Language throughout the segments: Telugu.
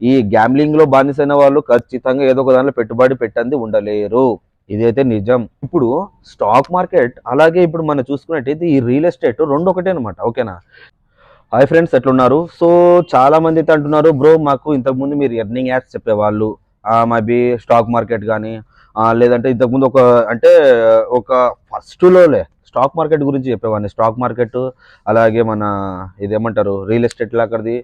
ఈ గ్యాంబ్లింగ్లో బానిసైన వాళ్ళు ఖచ్చితంగా ఏదో ఒక దాంట్లో పెట్టుబడి పెట్టంది ఉండలేరు. ఇదైతే నిజం. ఇప్పుడు స్టాక్ మార్కెట్ అలాగే ఇప్పుడు మనం చూసుకున్నట్టయితే ఈ రియల్ ఎస్టేట్ రెండు ఒకటే అనమాట ఓకేనా? హాయ్ ఫ్రెండ్స్ ఎట్లున్నారు? సో చాలా మంది అయితే అంటున్నారు బ్రో మాకు ఇంతకుముందు మీరు ఎర్నింగ్ యాప్స్ చెప్పేవాళ్ళు. మేబీ స్టాక్ మార్కెట్ కానీ లేదంటే ఇంతకుముందు ఒక అంటే ఒక ఫస్ట్లోలే స్టాక్ మార్కెట్ గురించి చెప్పేవాడిని. స్టాక్ మార్కెట్ అలాగే మన ఇదేమంటారు రియల్ ఎస్టేట్ లాకది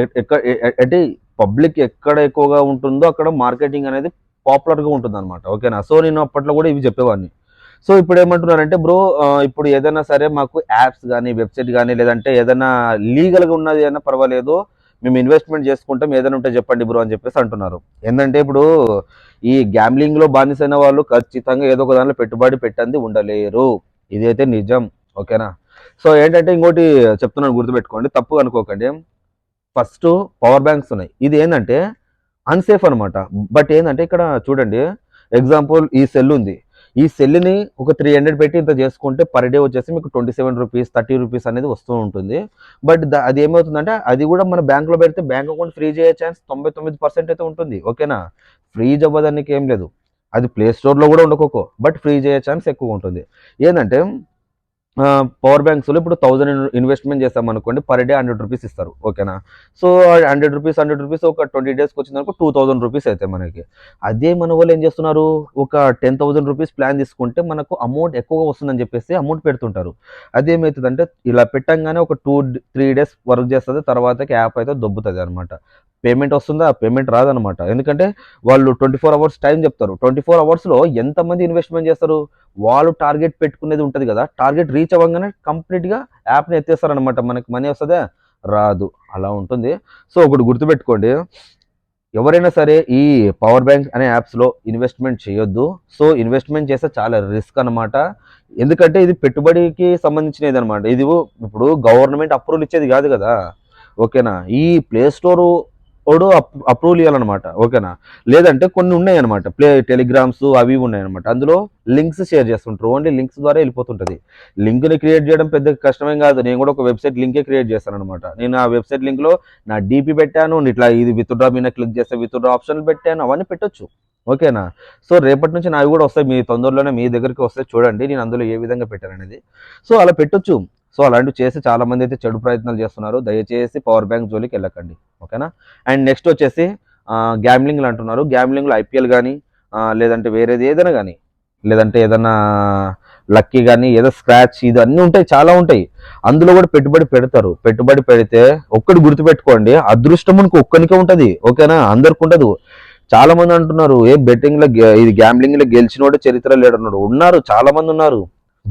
ఎక్కడ అంటే పబ్లిక్ ఎక్కడ ఎక్కువగా ఉంటుందో అక్కడ మార్కెటింగ్ అనేది పాపులర్గా ఉంటుంది అనమాట ఓకేనా? సో నేను అప్పట్లో కూడా ఇవి చెప్పేవాడిని. సో ఇప్పుడు ఏమంటున్నారంటే బ్రో ఇప్పుడు ఏదైనా సరే మాకు యాప్స్ కానీ వెబ్సైట్ కానీ లేదంటే ఏదైనా లీగల్గా ఉన్నది అయినా పర్వాలేదు మేము ఇన్వెస్ట్మెంట్ చేసుకుంటాం ఏదైనా ఉంటే చెప్పండి బ్రో అని చెప్పేసి అంటున్నారు. ఏంటంటే ఇప్పుడు ఈ గ్యాంబ్లింగ్లో బానిసైన వాళ్ళు ఖచ్చితంగా ఏదో ఒక దానిలో పెట్టుబడి పెట్టంది ఉండలేరు. ఇదైతే నిజం. ఓకేనా? సో ఏంటంటే ఇంకోటి చెప్తున్నాను గుర్తుపెట్టుకోండి. తప్పు అనుకోకండి. ఫస్ట్ పవర్ బ్యాంక్స్ ఉన్నాయి. ఇది ఏంటంటే అన్సేఫ్ అనమాట బట్ ఏంటంటే ఇక్కడ చూడండి ఎగ్జాంపుల్ ఈ సెల్ ఉంది. ఈ సెల్ని ఒక త్రీ హండ్రెడ్ పెట్టి ఇంత చేసుకుంటే పర్ డే వచ్చేసి మీకు twenty seven rupees thirty rupees అనేది వస్తూ ఉంటుంది. బట్ అది ఏమవుతుందంటే అది కూడా మన బ్యాంక్లో పెడితే బ్యాంక్ అకౌంట్ ఫ్రీ చేయే ఛాన్స్ తొంభై తొమ్మిది పర్సెంట్ అయితే ఉంటుంది. ఓకేనా ఫ్రీజ్ అవ్వదానికి ఏం లేదు. అది ప్లే స్టోర్లో కూడా ఉండకోకో. బట్ ఫ్రీ చేయ ఛాన్స్ ఎక్కువ ఉంటుంది. ఏంటంటే పవర్ బ్యాంక్స్లో ఇప్పుడు థౌజండ్ ఇన్వెస్ట్మెంట్ చేస్తాం అనుకోండి పర్ డే హండ్రెడ్ రూపీస్ ఇస్తారు ఓకేనా so hundred rupees hundred rupees ఒక ట్వంటీ డేస్కి వచ్చిందనుకో టూ థౌసండ్ రూపీస్ అయితే మనకి. అదే మన వాళ్ళు ఏం చేస్తున్నారు? ఒక టెన్ థౌసండ్ రూపీస్ ప్లాన్ తీసుకుంటే మనకు అమౌంట్ ఎక్కువగా వస్తుందని చెప్పేసి అమౌంట్ పెడుతుంటారు. అదేమవుతుందంటే ఇలా పెట్టంగానే ఒక టూ త్రీ డేస్ వర్క్ చేస్తుంది తర్వాతకి యాప్ అయితే దొబ్బుతుంది అనమాట పేమెంట్ వస్తుందా? పేమెంట్ రాదనమాట ఎందుకంటే వాళ్ళు ట్వంటీ ఫోర్ అవర్స్ టైం చెప్తారు. ట్వంటీ ఫోర్ అవర్స్లో ఎంతమంది ఇన్వెస్ట్మెంట్ చేస్తారు? వాళ్ళు టార్గెట్ పెట్టుకునేది ఉంటుంది కదా. టార్గెట్ రీచ్ అవ్వగానే కంప్లీట్గా యాప్ని ఎత్తేస్తారనమాట మనకి మనీ వస్తుందా? రాదు. అలా ఉంటుంది. సో ఒకటి గుర్తుపెట్టుకోండి. ఎవరైనా సరే ఈ పవర్ బ్యాంక్ అనే యాప్స్లో ఇన్వెస్ట్మెంట్ చేయొద్దు. సో ఇన్వెస్ట్మెంట్ చేస్తే చాలా రిస్క్ అనమాట ఎందుకంటే ఇది పెట్టుబడికి సంబంధించినది అనమాట ఇది ఇప్పుడు గవర్నమెంట్ అప్రూవల్ ఇచ్చేది కాదు కదా. ఓకేనా? ఈ ప్లే స్టోరు ఓడు అప్రూవల్ ఇవ్వాలన్నమాట ఓకేనా? లేదంటే కొన్ని ఉన్నాయి అనమాట ప్లే టెలిగ్రామ్స్ అవి ఉన్నాయి అనమాట అందులో లింక్స్ షేర్ చేస్తుంటారు. ఓన్లీ లింక్స్ ద్వారా వెళ్ళిపోతుంటుంది. లింక్ని క్రియేట్ చేయడం పెద్ద కష్టమేం కాదు. నేను కూడా ఒక వెబ్సైట్ లింకే క్రియేట్ చేస్తాను అనమాట నేను ఆ వెబ్సైట్ లింక్లో నా డీపీ పెట్టాను. ఇట్లా ఇది విత్డ్రా మీద క్లిక్ చేస్తే విత్డ్రా ఆప్షన్లు పెట్టాను. అవన్నీ పెట్టొచ్చు. ఓకేనా? సో రేపటి నుంచి నావి కూడా వస్తాయి. మీ తొందరలోనే మీ దగ్గరికి వస్తే చూడండి. నేను అందులో ఏ విధంగా పెట్టాను అనేది సో అలా పెట్టొచ్చు. సో అలాంటివి చేసి చాలామంది అయితే చెడు ప్రయత్నాలు చేస్తున్నారు. దయచేసి పవర్ బ్యాంక్ జోలికి వెళ్ళకండి. ఓకేనా? అండ్ నెక్స్ట్ వచ్చేసి గ్యామ్లింగ్లు అంటున్నారు. గ్యామ్లింగ్లో ఐపీఎల్ కానీ లేదంటే వేరేది ఏదైనా కానీ లేదంటే ఏదైనా లక్కీ కానీ ఏదో స్క్రాచ్ ఇది అన్నీ ఉంటాయి చాలా ఉంటాయి. అందులో కూడా పెట్టుబడి పెడతారు. పెట్టుబడి పెడితే ఒక్కటి గుర్తుపెట్టుకోండి అదృష్టం మనకు ఒక్కనికే ఉంటుంది. ఓకేనా? అందరికి ఉండదు. చాలా మంది అంటున్నారు ఏ బెట్టింగ్లో ఇది గ్యాంబ్లింగ్లో గెలిచినోడే చరిత్ర లేడన్నాడు. ఉన్నారు చాలా మంది ఉన్నారు.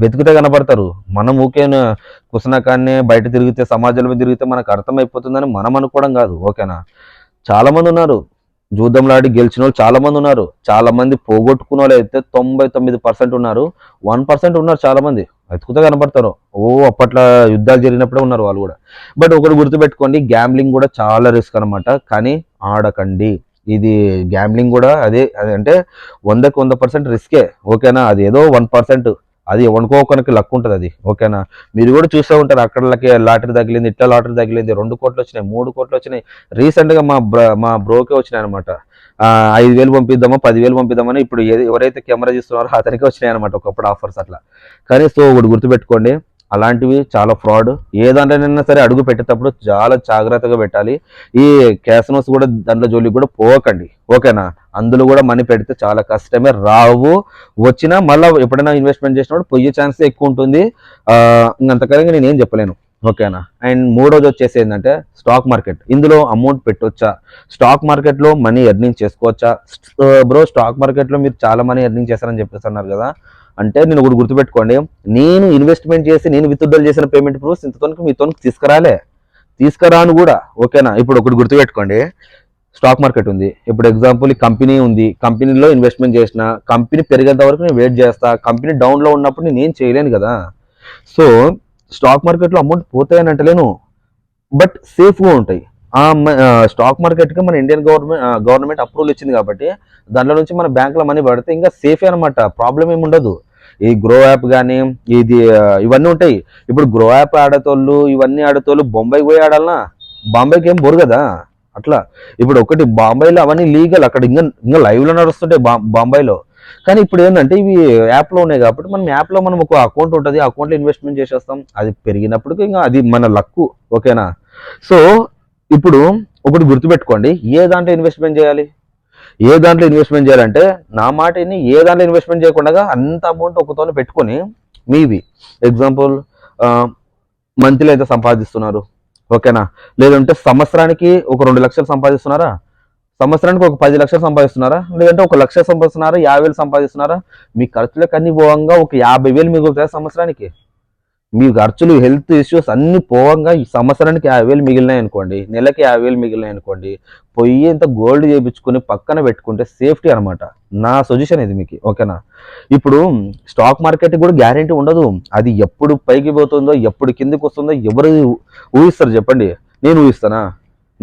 వెతికితే కనపడతారు. మనం ఊకేనా కుసనకాన్నే బయట తిరిగితే సమాజంలో తిరిగితే మనకు అర్థమైపోతుందని మనం అనుకోవడం కాదు. ఓకేనా? చాలామంది ఉన్నారు. జూదంలాడి గెలిచిన వాళ్ళు చాలామంది ఉన్నారు. చాలామంది పోగొట్టుకున్న వాళ్ళు అయితే తొంభై తొమ్మిది పర్సెంట్ ఉన్నారు. వన్ పర్సెంట్ ఉన్నారు చాలామంది. వెతుకుతే కనపడతారు. ఓ అప్పట్లో యుద్ధాలు జరిగినప్పుడే ఉన్నారు వాళ్ళు కూడా. బట్ ఒకటి గుర్తుపెట్టుకోండి గ్యాంబ్లింగ్ కూడా చాలా రిస్క్ అనమాట కానీ ఆడకండి. ఇది గ్యాంబ్లింగ్ కూడా అదే అదే అంటే వందకి వంద పర్సెంట్ రిస్కే ఓకేనా? అది ఏదో వన్ పర్సెంట్. అది వనుకోకనికి లక్ ఉంటుంది అది ఓకేనా? మీరు కూడా చూస్తూ ఉంటారు అక్కడకి లాటరీ తగిలింది ఇట్లా లాటరీ తగిలింది రెండు కోట్లు వచ్చినాయి మూడు కోట్లు వచ్చినాయి. రీసెంట్గా మా బ్ర మా బ్రోకే వచ్చినాయి అనమాట ఐదు వేలు పంపిద్దామా పదివేలు పంపిద్దామని ఇప్పుడు ఏది- ఎవరైతే కెమెరా చూస్తున్నారో అతనికి వచ్చినాయి అనమాట ఒకప్పుడు ఆఫర్స్ అట్లా. కానీ సో ఒకటి గుర్తుపెట్టుకోండి అలాంటివి చాలా ఫ్రాడ్ ఏ దాంట్లోనైనా సరే అడుగు పెట్టేటప్పుడు చాలా జాగ్రత్తగా పెట్టాలి. ఈ క్యాసినోస్ కూడా దాంట్లో జోలికి కూడా పోకండి. ఓకేనా? అందులో కూడా మనీ పెడితే చాలా కష్టమే. రావు వచ్చినా మళ్ళీ ఎప్పుడైనా ఇన్వెస్ట్మెంట్ చేసినప్పుడు పోయే ఛాన్స్ ఎక్కువ ఉంటుంది. ఆ, ఇంకంతకరంగా నేను ఏం చెప్పలేను. ఓకేనా? అండ్ మూడోది వచ్చేసి ఏంటంటే స్టాక్ మార్కెట్. ఇందులో అమౌంట్ పెట్టొచ్చా? స్టాక్ మార్కెట్లో మనీ ఎర్నింగ్ చేసుకోవచ్చా? బ్రో స్టాక్ మార్కెట్లో మీరు చాలా మనీ ఎర్నింగ్ చేస్తారని చెప్పేసి అన్నారు కదా. అంటే నేను ఒకటి గుర్తుపెట్టుకోండి. నేను ఇన్వెస్ట్మెంట్ చేసి నేను విత్డ్రాల్ చేసిన పేమెంట్ ప్రూఫ్స్ ఇంతతోనికి మీతో తీసుకురాలే. తీసుకురాను కూడా. ఓకేనా? ఇప్పుడు ఒకటి గుర్తుపెట్టుకోండి. స్టాక్ మార్కెట్ ఉంది. ఇప్పుడు ఎగ్జాంపుల్ ఈ కంపెనీ ఉంది. కంపెనీలో ఇన్వెస్ట్మెంట్ చేసిన కంపెనీ పెరిగేంత వరకు నేను వెయిట్ చేస్తా కంపెనీ డౌన్లో ఉన్నప్పుడు నేను ఏం చేయలేను కదా. సో స్టాక్ మార్కెట్లో అమౌంట్ పోతాయని అంటలేను బట్ సేఫ్గా ఉంటాయి. ఆ స్టాక్ మార్కెట్కి మన ఇండియన్ గవర్నమెంట్ గవర్నమెంట్ అప్రూవల్ ఇచ్చింది కాబట్టి దాంట్లో నుంచి మన బ్యాంకులో మనీ పడితే ఇంకా సేఫే అనమాట ప్రాబ్లం ఏమి ఉండదు. ఈ గ్రో యాప్ కానీ ఇది ఇవన్నీ ఉంటాయి. ఇప్పుడు గ్రో యాప్ ఆడేతోళ్ళు ఇవన్నీ ఆడేతోళ్ళు బొంబాయికి పోయి ఆడాలనా? బాంబేకి ఏం బోరు కదా? అట్లా. ఇప్పుడు ఒకటి బాంబేలో అవన్నీ లీగల్ అక్కడ ఇంకా ఇంకా లైవ్లో నడుస్తుంటాయి బా బాంబేలో కానీ ఇప్పుడు ఏంటంటే ఇవి యాప్లో ఉన్నాయి కాబట్టి మనం యాప్లో మనం ఒక అకౌంట్ ఉంటుంది ఆ అకౌంట్లో ఇన్వెస్ట్మెంట్ చేసేస్తాం. అది పెరిగినప్పుడు ఇంకా అది మన లక్కు ఓకేనా? సో ఇప్పుడు ఒకటి గుర్తుపెట్టుకోండి ఏ దాంట్లో ఇన్వెస్ట్మెంట్ చేయాలి? ఏ దాంట్లో ఇన్వెస్ట్మెంట్ చేయాలంటే నా మాటని ఏ దాంట్లో ఇన్వెస్ట్మెంట్ చేయకుండా అంత అమౌంట్ ఒకతోనే పెట్టుకొని మీవి ఎగ్జాంపుల్ మంత్లీ అయితే సంపాదిస్తున్నారు ఓకేనా? లేదంటే సంవత్సరానికి ఒక రెండు లక్షలు సంపాదిస్తున్నారా? సంవత్సరానికి ఒక పది లక్షలు సంపాదిస్తున్నారా? లేదంటే ఒక లక్ష సంపాదిస్తున్నారా? యాభై వేలు సంపాదిస్తున్నారా? మీ ఖర్చులకు అన్ని పోవంగా ఒక యాభై వేలు మిగులుతాయి సంవత్సరానికి? మీ ఖర్చులు హెల్త్ ఇష్యూస్ అన్ని పోవంగా ఈ సంవత్సరానికి యాభై వేలు మిగిలినాయి అనుకోండి నెలకి యాభై వేలు మిగిలినాయి అనుకోండి పొయ్యి ఇంత గోల్డ్ చేయించుకొని పక్కన పెట్టుకుంటే సేఫ్టీ అనమాట నా సొల్యూషన్ ఇది మీకు ఓకేనా? ఇప్పుడు స్టాక్ మార్కెట్ కూడా గ్యారెంటీ ఉండదు. అది ఎప్పుడు పైకి పోతుందో ఎప్పుడు కిందకి వస్తుందో ఎవరు ఊహిస్తారు చెప్పండి. నేను ఊహిస్తానా?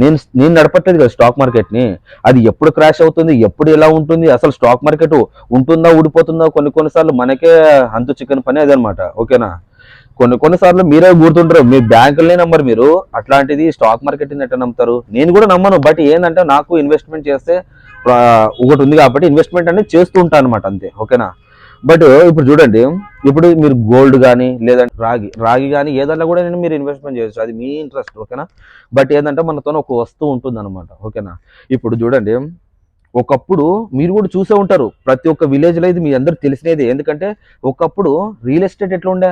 నేను నేను నడపట్లేదు కదా స్టాక్ మార్కెట్ని అది ఎప్పుడు క్రాష్ అవుతుంది ఎప్పుడు ఎలా ఉంటుంది అసలు స్టాక్ మార్కెట్ ఉంటుందా ఊడిపోతుందా? కొన్ని కొన్నిసార్లు మనకే అంతు చిక్కని పని అదనమాట. ఓకేనా? కొన్ని కొన్నిసార్లు మీరే గుర్తుంటారు మీ బ్యాంకులనే నమ్మరు మీరు. అట్లాంటిది స్టాక్ మార్కెట్ ఎట్లా నమ్ముతారు? నేను కూడా నమ్మను. బట్ ఏంటంటే నాకు ఇన్వెస్ట్మెంట్ చేస్తే ఒకటి ఉంది కాబట్టి ఇన్వెస్ట్మెంట్ అనేది చేస్తూ ఉంటాను అనమాట అంతే. ఓకేనా? బట్ ఇప్పుడు చూడండి ఇప్పుడు మీరు గోల్డ్ కానీ లేదంటే రాగి రాగి కానీ ఏదన్నా కూడా నేను మీరు ఇన్వెస్ట్మెంట్ చేయొచ్చు. అది మీ ఇంట్రెస్ట్ ఓకేనా? బట్ ఏంటంటే మనతో ఒక వస్తువు ఉంటుంది అనమాట ఓకేనా? ఇప్పుడు చూడండి ఒకప్పుడు మీరు కూడా చూసే ఉంటారు. ప్రతి ఒక్క విలేజ్లో ఇది మీ అందరు తెలిసినది. ఎందుకంటే ఒకప్పుడు రియల్ ఎస్టేట్ ఎట్లా ఉండే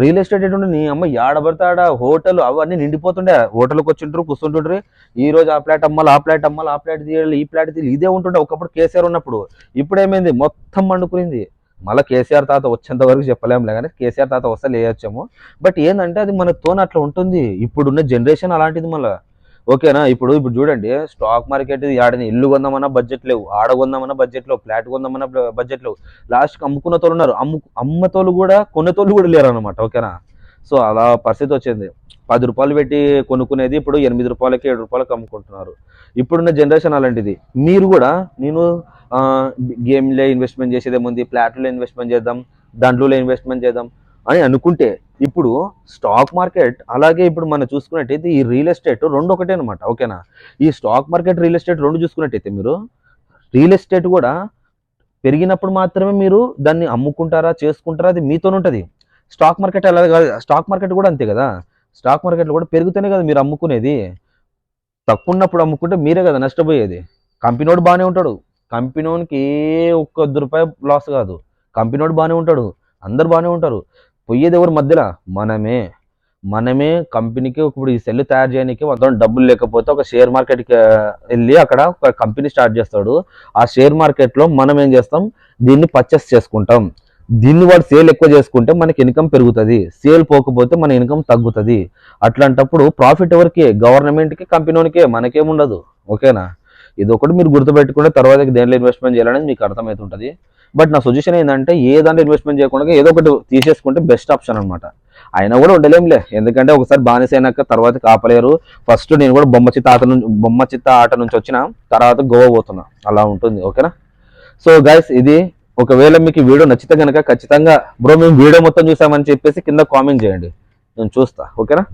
రియల్ ఎస్టేట్ ఎట్లా నీ అమ్మ ఏడబడతాడ హోటల్ అవన్నీ నిండిపోతుండే. హోటల్కి వచ్చింటారు కూర్చుంటుండ్రు ఈ రోజు ఆ ప్లాట్ అమ్మాలి ఆ ప్లాట్ అమ్మాలి ఆ ప్లాట్ తీయాలి ఈ ప్లాట్ తీయాలి ఇదే ఉంటుండే. ఒకప్పుడు కేసీఆర్ ఉన్నప్పుడు. ఇప్పుడు ఏమైంది మొత్తం మండుకునింది. మళ్ళీ కేసీఆర్ తాత వచ్చేంత వరకు చెప్పలేములే కానీ కేసీఆర్ తాత వస్తే లేయొచ్చాము. బట్ ఏంటంటే అది మనతోనే అట్లా ఉంటుంది. ఇప్పుడున్న జనరేషన్ అలాంటిది మళ్ళీ. ఓకేనా? ఇప్పుడు ఇప్పుడు చూడండి స్టాక్ మార్కెట్ ఆడని ఇల్లు కొందామన్నా బడ్జెట్ లేవు ఆడ కొందామన్నా బడ్జెట్ లేవు ఫ్లాట్ కొందామన్నా బడ్జెట్ లేవు. లాస్ట్కి అమ్ముకున్న తోలు ఉన్నారు. అమ్ము అమ్మతోలు కూడా కొన్నతోళ్ళు కూడా లేరు అనమాట ఓకేనా? సో అలా పరిస్థితి వచ్చింది. పది రూపాయలు పెట్టి కొనుక్కునేది ఇప్పుడు ఎనిమిది రూపాయలకి ఏడు రూపాయలకి అమ్ముకుంటున్నారు. ఇప్పుడున్న జనరేషన్ అలాంటిది. మీరు కూడా నేను గేమ్లో ఇన్వెస్ట్మెంట్ చేసేదేముంది? ఫ్లాట్లో ఇన్వెస్ట్మెంట్ చేద్దాం దాంట్లో ఇన్వెస్ట్మెంట్ చేద్దాం. అని అనుకుంటే ఇప్పుడు స్టాక్ మార్కెట్ అలాగే ఇప్పుడు మనం చూసుకున్నట్టయితే ఈ రియల్ ఎస్టేట్ రెండు ఒకటే అనమాట ఓకేనా? ఈ స్టాక్ మార్కెట్ రియల్ ఎస్టేట్ రెండు చూసుకున్నట్టయితే మీరు రియల్ ఎస్టేట్ కూడా పెరిగినప్పుడు మాత్రమే మీరు దాన్ని అమ్ముకుంటారా చేసుకుంటారా అది మీతోనే ఉంటుంది. స్టాక్ మార్కెట్ అలా కాదు స్టాక్ మార్కెట్ కూడా అంతే కదా? స్టాక్ మార్కెట్లో కూడా పెరుగుతూనే కదా మీరు అమ్ముకునేది. తక్కువ ఉన్నప్పుడు అమ్ముకుంటే మీరే కదా నష్టపోయేది. కంపెనీవాడు బాగానే ఉంటాడు. కంపెనీకి ఏ ఒక్క రూపాయి లాస్ కాదు. కంపెనీవాడు బాగానే ఉంటాడు. అందరు బాగానే ఉంటారు. పోయేది ఎవరు మధ్యలో? మనమే. మనమే కంపెనీకి ఇప్పుడు ఈ సెల్ తయారు చేయడానికి మొత్తం డబ్బులు లేకపోతే ఒక షేర్ మార్కెట్కి వెళ్ళి అక్కడ ఒక కంపెనీ స్టార్ట్ చేస్తాడు. ఆ షేర్ మార్కెట్లో మనం ఏం చేస్తాం? దీన్ని పర్చేస్ చేసుకుంటాం. దీన్ని వాడు సేల్ ఎక్కువ చేసుకుంటే మనకి ఇన్కమ్ పెరుగుతుంది. సేల్ పోకపోతే మన ఇన్కమ్ తగ్గుతుంది. అట్లాంటప్పుడు ప్రాఫిట్ ఎవరికి? గవర్నమెంట్కి కంపెనీకే మనకేముండదు. ఓకేనా? ఇది ఒకటి మీరు గుర్తుపెట్టుకుంటే తర్వాత దేనిలో ఇన్వెస్ట్మెంట్ చేయాలనేది మీకు అర్థమవుతుంటుంది. బట్ నా సజెషన్ ఏంటంటే ఏ దాంట్లో ఇన్వెస్ట్మెంట్ చేయకుండా ఏదో ఒకటి తీసేసుకుంటే బెస్ట్ ఆప్షన్ అనమాట అయినా కూడా ఉండలేంలే ఎందుకంటే ఒకసారి బానిస అయినాక తర్వాత కాపలేరు. ఫస్ట్ నేను కూడా బొమ్మ చిత్త ఆట నుంచి బొమ్మ చిత్త ఆట నుంచి వచ్చిన తర్వాత గోవా పోతున్నా. అలా ఉంటుంది ఓకేనా? సో గైస్ ఇది ఒకవేళ మీకు వీడియో నచ్చితే కనుక ఖచ్చితంగా బ్రో మేము వీడియో మొత్తం చూసామని చెప్పేసి కింద కామెంట్ చేయండి. నేను చూస్తా ఓకేనా?